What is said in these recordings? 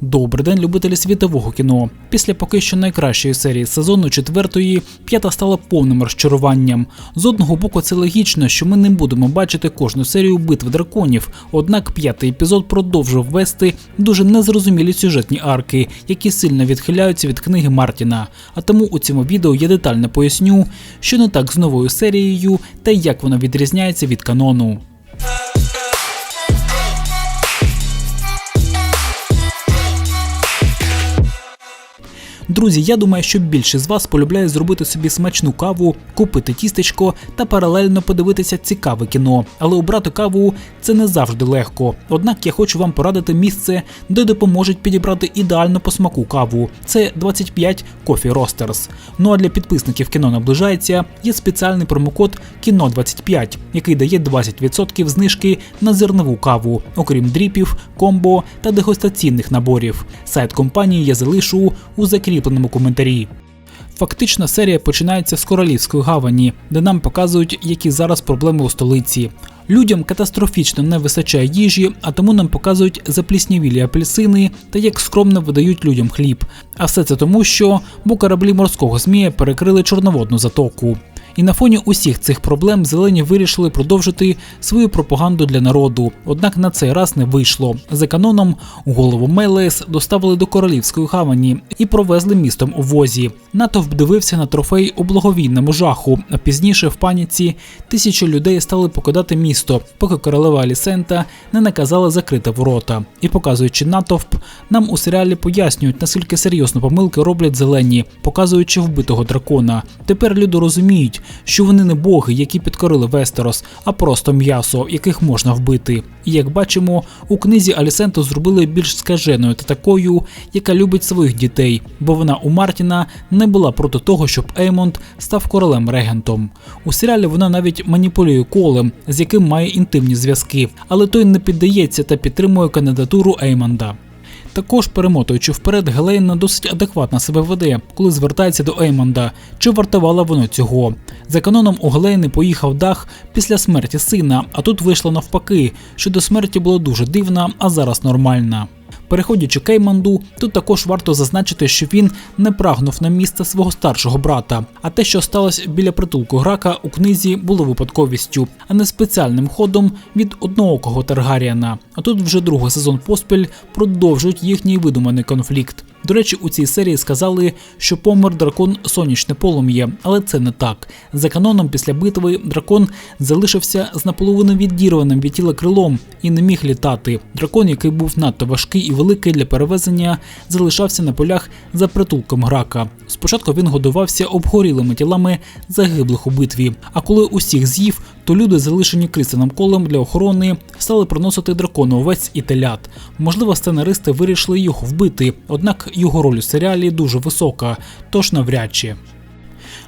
Добрий день, любителі світового кіно. Після поки що найкращої серії сезону четвертої п'ята стала повним розчаруванням. З одного боку, це логічно, що ми не будемо бачити кожну серію битв драконів. Однак п'ятий епізод продовжив вести дуже незрозумілі сюжетні арки, які сильно відхиляються від книги Мартіна. А тому у цьому відео я детально поясню, що не так з новою серією та як вона відрізняється від канону. Друзі, я думаю, що більшість з вас полюбляє зробити собі смачну каву, купити тістечко та паралельно подивитися цікаве кіно. Але обрати каву це не завжди легко. Однак я хочу вам порадити місце, де допоможуть підібрати ідеально по смаку каву. Це 25 Coffee Roasters. Ну а для підписників кіно наближається є спеціальний промокод кіно 25 який дає 20% знижки на зернову каву, окрім дріпів, комбо та дегустаційних наборів. Сайт компанії я залишу у закріпленому коментарі. Фактично, серія починається з королівської гавані, де нам показують, які зараз проблеми у столиці. Людям катастрофічно не вистачає їжі, а тому нам показують запліснявілі апельсини та як скромно видають людям хліб. А все це тому, що бо кораблі морського змія перекрили чорноводну затоку. І на фоні усіх цих проблем зелені вирішили продовжити свою пропаганду для народу. Однак на цей раз не вийшло. За каноном голову Мелес доставили до королівської гавані і провезли містом у возі. Натовп дивився на трофей у благовійному жаху. А пізніше в паніці тисячі людей стали покидати місто, поки королева Алісента не наказала закрити ворота. І показуючи натовп, нам у серіалі пояснюють, наскільки серйозно помилки роблять зелені, показуючи вбитого дракона. Тепер люди розуміють, що вони не боги, які підкорили Вестерос, а просто м'ясо, яких можна вбити. І як бачимо, у книзі Алісенту зробили більш скаженою та такою, яка любить своїх дітей, бо вона у Мартіна не була проти того, щоб Еймонд став королем регентом. У серіалі вона навіть маніпулює колем, з яким має інтимні зв'язки, але той не піддається та підтримує кандидатуру Еймонда. Також перемотуючи вперед, Гелейна досить адекватно себе веде, коли звертається до Еймонда, чи вартувало воно цього. За каноном у Гелейни поїхав дах після смерті сина, а тут вийшло навпаки, що до смерті було дуже дивна, а зараз нормальна. Переходячи к Еймонду, тут також варто зазначити, що він не прагнув на місце свого старшого брата. А те, що сталося біля притулку грака, у книзі було випадковістю, а не спеціальним ходом від одноокого Таргаріана. А тут вже другий сезон поспіль продовжують їхній видуманий конфлікт. До речі, у цій серії сказали, що помер дракон сонячне полум'я, але це не так. За каноном, після битви дракон залишився з наполовину відірваним від тіла крилом і не міг літати. Дракон, який був надто важкий і великий для перевезення, залишався на полях за притулком грака. Спочатку він годувався обгорілими тілами загиблих у битві. А коли усіх з'їв, то люди, залишені Кристином колем для охорони, стали приносити дракону овець і телят. Можливо, сценаристи вирішили його вбити, однак його роль у серіалі дуже висока, тож навряд чи.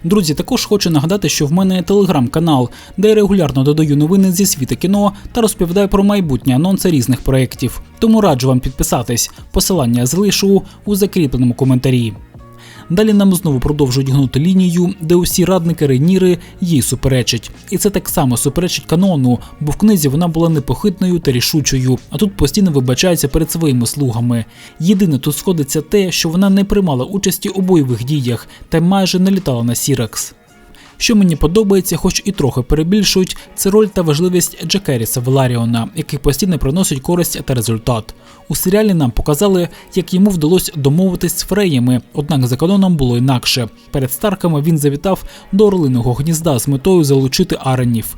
Друзі, також хочу нагадати, що в мене є телеграм-канал, де я регулярно додаю новини зі світа кіно та розповідаю про майбутні анонси різних проєктів. Тому раджу вам підписатись. Посилання залишу у закріпленому коментарі. Далі нам знову продовжують гнути лінію, де усі радники Рейніри їй суперечать. І це так само суперечить канону, бо в книзі вона була непохитною та рішучою, а тут постійно вибачається перед своїми слугами. Єдине тут сходиться те, що вона не приймала участі у бойових діях та майже не літала на Сіракс. Що мені подобається, хоч і трохи перебільшують, це роль та важливість Джекеріса Веларіона, який постійно приносить користь та результат. У серіалі нам показали, як йому вдалося домовитись з фреями, однак за каноном було інакше. Перед старками він завітав до орлиного гнізда з метою залучити аренів.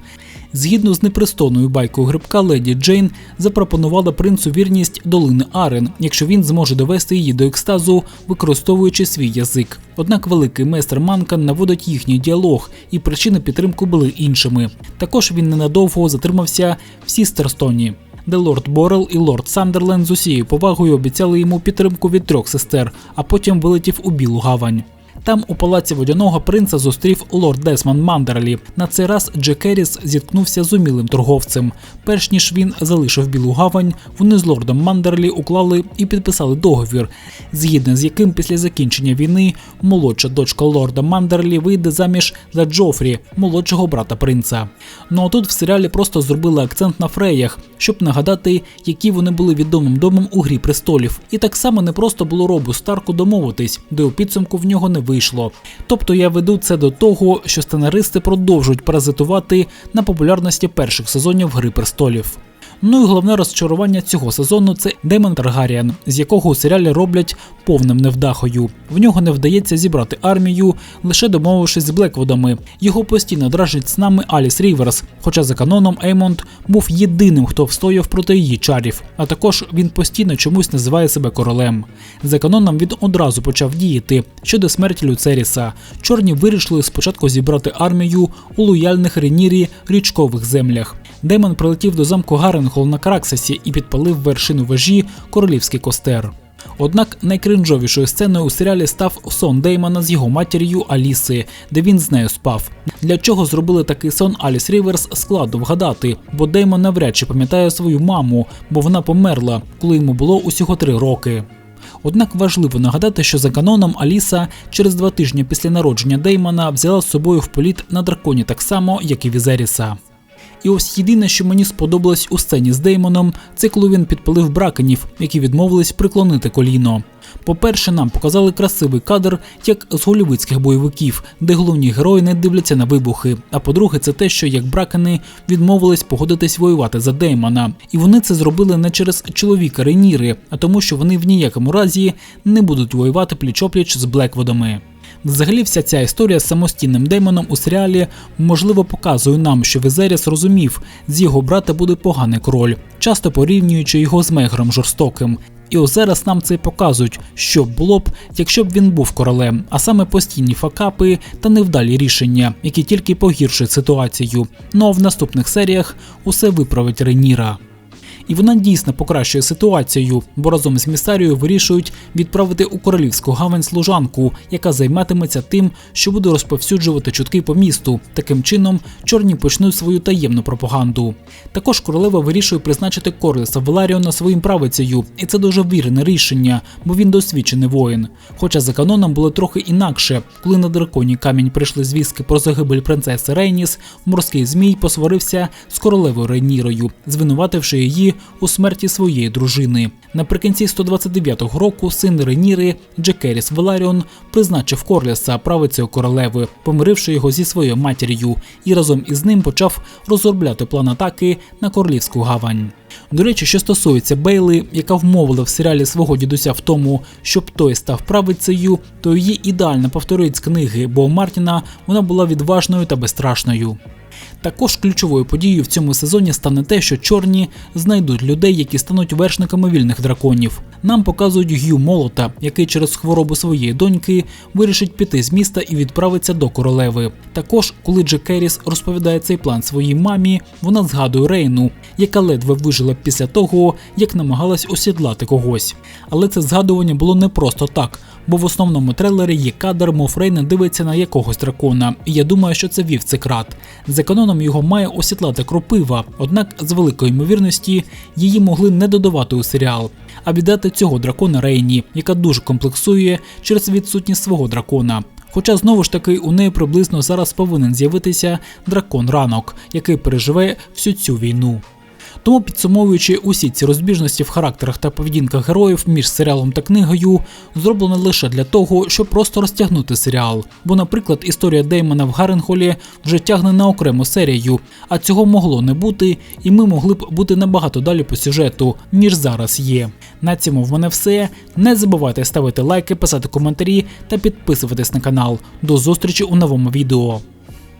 Згідно з непристойною байкою грибка, леді Джейн запропонувала принцу вірність долини Арен, якщо він зможе довести її до екстазу, використовуючи свій язик. Однак великий майстер Манкан наводить їхній діалог, і причини підтримки були іншими. Також він ненадовго затримався в Сістерстоні. Де лорд Борел і лорд Сандерленд з усією повагою обіцяли йому підтримку від трьох сестер, а потім вилетів у білу гавань. Там у палаці водяного принца зустрів лорд Десмонд Мандерлі. На цей раз Джек Еріс зіткнувся з умілим торговцем. Перш ніж він залишив білу гавань, вони з лордом Мандерлі уклали і підписали договір, згідно з яким після закінчення війни молодша дочка лорда Мандерлі вийде заміж за Джофрі, молодшого брата принца. Ну а тут в серіалі просто зробили акцент на фреях, щоб нагадати, які вони були відомим домом у грі престолів. І так само не просто було робу Старку домовитись, де у підсумку в нього не вийшло. Тобто я веду це до того, що сценаристи продовжують паразитувати на популярності перших сезонів Гри престолів. Ну і головне розчарування цього сезону це Демон Таргаріан, з якого у серіалі роблять повним невдахою. В нього не вдається зібрати армію, лише домовившись з Блекводами. Його постійно дражить з нами Аліс Ріверс, хоча за каноном Еймонд був єдиним, хто встояв проти її чарів. А також він постійно чомусь називає себе королем. За каноном він одразу почав діяти щодо смерті Люцеріса. Чорні вирішили спочатку зібрати армію у лояльних Ренірі річкових землях. Демон прилетів до замку Гаренхол на Краксасі і підпалив вершину вежі королівський костер. Однак найкринжовішою сценою у серіалі став сон Деймона з його матір'ю Аліси, де він з нею спав. Для чого зробили такий сон Аліс Ріверс, складно вгадати, бо Деймон навряд чи пам'ятає свою маму, бо вона померла, коли йому було усього три роки. Однак важливо нагадати, що за каноном Аліса через два тижні після народження Деймона взяла з собою в політ на драконі так само, як і Візеріса. І ось єдине, що мені сподобалось у сцені з Деймоном, це коли він підпалив бракенів, які відмовились приклонити коліно. По-перше, нам показали красивий кадр, як з голівудських бойовиків, де головні герої не дивляться на вибухи. А по-друге, це те, що як бракени відмовились погодитись воювати за Деймона. І вони це зробили не через чоловіка Реніри, а тому, що вони в ніякому разі не будуть воювати пліч-опліч з Блекводами. Взагалі, вся ця історія з самостійним демоном у серіалі можливо показує нам, що Візеріс розумів, з його брата буде поганий король, часто порівнюючи його з Мегром жорстоким. І ось зараз нам це показують, що було б, якщо б він був королем, а саме постійні факапи та невдалі рішення, які тільки погіршують ситуацію. Ну а в наступних серіях усе виправить Реніра. І вона дійсно покращує ситуацію, бо разом з місарією вирішують відправити у королівську гавань служанку, яка займатиметься тим, що буде розповсюджувати чутки по місту. Таким чином, чорні почнуть свою таємну пропаганду. Також королева вирішує призначити Корлеса Веларіона своїм правицею, і це дуже вірне рішення, бо він досвідчений воїн. Хоча за каноном було трохи інакше, коли на драконі камінь прийшли звістки про загибель принцеси Рейніс, морський змій посварився з королевою Рейнірою, звинувативши її у смерті своєї дружини. Наприкінці 129-го року син Реніри Джекеріс Веларіон призначив Корлеса правицею королеви, помиривши його зі своєю матір'ю, і разом із ним почав розробляти план атаки на королівську гавань. До речі, що стосується Бейли, яка вмовила в серіалі свого дідуся в тому, щоб той став правицею, то її ідеально повторюють з книги Бо Мартіна вона була відважною та безстрашною. Також ключовою подією в цьому сезоні стане те, що чорні знайдуть людей, які стануть вершниками вільних драконів. Нам показують Г'ю Молота, який через хворобу своєї доньки вирішить піти з міста і відправиться до королеви. Також, коли Джек Керіс розповідає цей план своїй мамі, вона згадує Рейну, яка ледве вижила після того, як намагалась осідлати когось. Але це згадування було не просто так. Бо в основному трейлері є кадр, мов Рейна дивиться на якогось дракона, і я думаю, що це вівцекрат. За каноном його має осідлати кропива, однак з великої ймовірності її могли не додавати у серіал, а віддати цього дракона Рейні, яка дуже комплексує через відсутність свого дракона. Хоча знову ж таки у неї приблизно зараз повинен з'явитися дракон ранок, який переживе всю цю війну. Тому підсумовуючи усі ці розбіжності в характерах та поведінках героїв між серіалом та книгою, зроблено лише для того, щоб просто розтягнути серіал. Бо, наприклад, історія Деймона в Гаренхолі вже тягне на окрему серію, а цього могло не бути, і ми могли б бути набагато далі по сюжету, ніж зараз є. На цьому в мене все. Не забувайте ставити лайки, писати коментарі та підписуватись на канал. До зустрічі у новому відео.